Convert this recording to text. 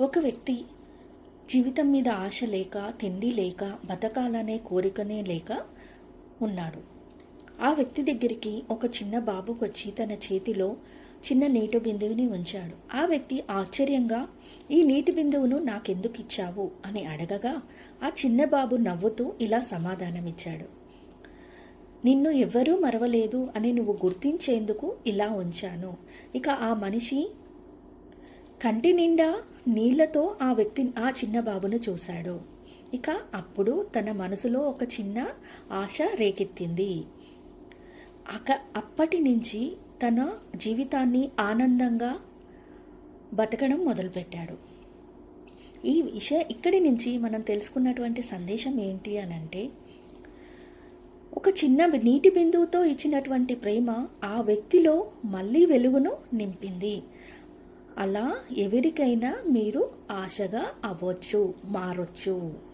ఒక వ్యక్తి జీవితం మీద ఆశ లేక తిండి లేక బతకాలనే కోరికనే లేక ఉన్నాడు. ఆ వ్యక్తి దగ్గరికి ఒక చిన్న బాబు వచ్చి తన చేతిలో చిన్న నీటి బిందువుని ఉంచాడు. ఆ వ్యక్తి ఆశ్చర్యంగా ఈ నీటి బిందువును నాకెందుకు ఇచ్చావు? అని అడగగా ఆ చిన్న బాబు నవ్వుతూ ఇలా సమాధానమిచ్చాడు. నిన్ను ఎవ్వరూ మరవలేదు అని నువ్వు గుర్తించేందుకు ఇలా ఉంచాను. ఇక ఆ మనిషి కంటి నిండా నీళ్ళతో ఆ వ్యక్తి ఆ చిన్న బాబును చూశాడు. ఇక అప్పుడు తన మనసులో ఒక చిన్న ఆశ రేకెత్తింది. అక అప్పటి నుంచి తన జీవితాన్ని ఆనందంగా బతకడం మొదలుపెట్టాడు. ఈ విషయ ఇక్కడి నుంచి మనం తెలుసుకున్నటువంటి సందేశం ఏంటి అని అంటే ఒక చిన్న నీటి బిందువుతో ఇచ్చినటువంటి ప్రేమ ఆ వ్యక్తిలో మళ్ళీ వెలుగును నింపింది. అలా ఎవరికైనా మీరు ఆశగా అవ్వచ్చు మారొచ్చు.